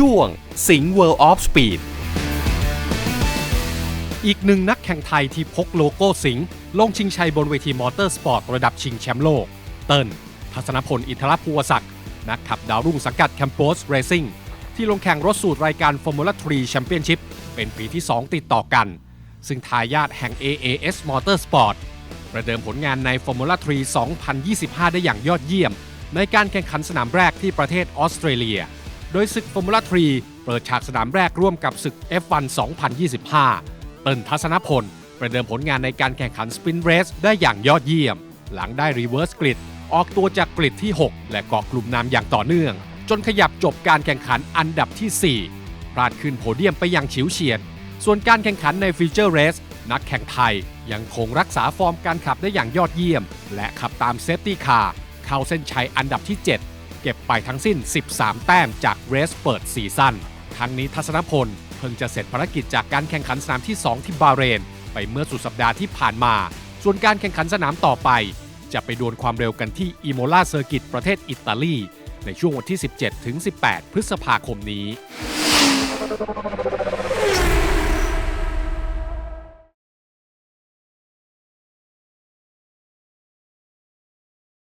ช่วงสิงห์ World of Speed อีกหนึ่งนักแข่งไทยที่พกโลโก้สิงห์ลงชิงชัยบนเวทีมอเตอร์สปอร์ตระดับชิงแชมป์โลก เติ้ลทัศนพลอินทรภูวศักดิ์นักขับดาวรุ่งสังกัดแคมป u สเรซิ่งที่ลงแข่งรถสูตรรายการ Formula 3 Championship เป็นปีที่ 2 ติดต่อกัน ซึ่งทายาทแห่ง AAS Motorsport ประเดิมผลงานใน Formula 3 2025 ได้อย่างยอดเยี่ยม ในการแข่งขันสนามแรกที่ประเทศออสเตรเลีย โดยศึก Formula 3เปิดฉากสนามแรกร่วมกับศึก F1 2025 เติ้ลทัศนพล ประเดิมผลงานในการแข่งขันสปินเรสได้อย่างยอดเยี่ยม หลังได้รีเวิร์สกริดออกตัวจากกริดที่ 6 และเกาะกลุ่มนำอย่างต่อเนื่อง จนขยับจบการแข่งขันอันดับที่ 4 พลาดขึ้นโพเดียมไปอย่างฉิวเฉียด ส่วนการแข่งขันในฟิวเจอร์เรสนักแข่งไทยยังคงรักษาฟอร์มการขับได้อย่างยอดเยี่ยม และขับตามเซฟตี้คาร์เข้าเส้นชัยอันดับที่ 7 เก็บไปทั้งสิ้น 13 แต้มจากเรสเปิดซีซั่นทั้งนี้ทัศนพลเพิ่งจะเสร็จภารกิจจากการแข่งขันสนามที่ 2 ที่บาเรน ไปเมื่อสุดสัปดาห์ที่ผ่านมา ส่วนการแข่งขันสนามต่อไป จะไปดวลความเร็วกันที่อิโมลาเซอร์กิตประเทศอิตาลี ในช่วงวันที่ 17-18 พฤษภาคมนี้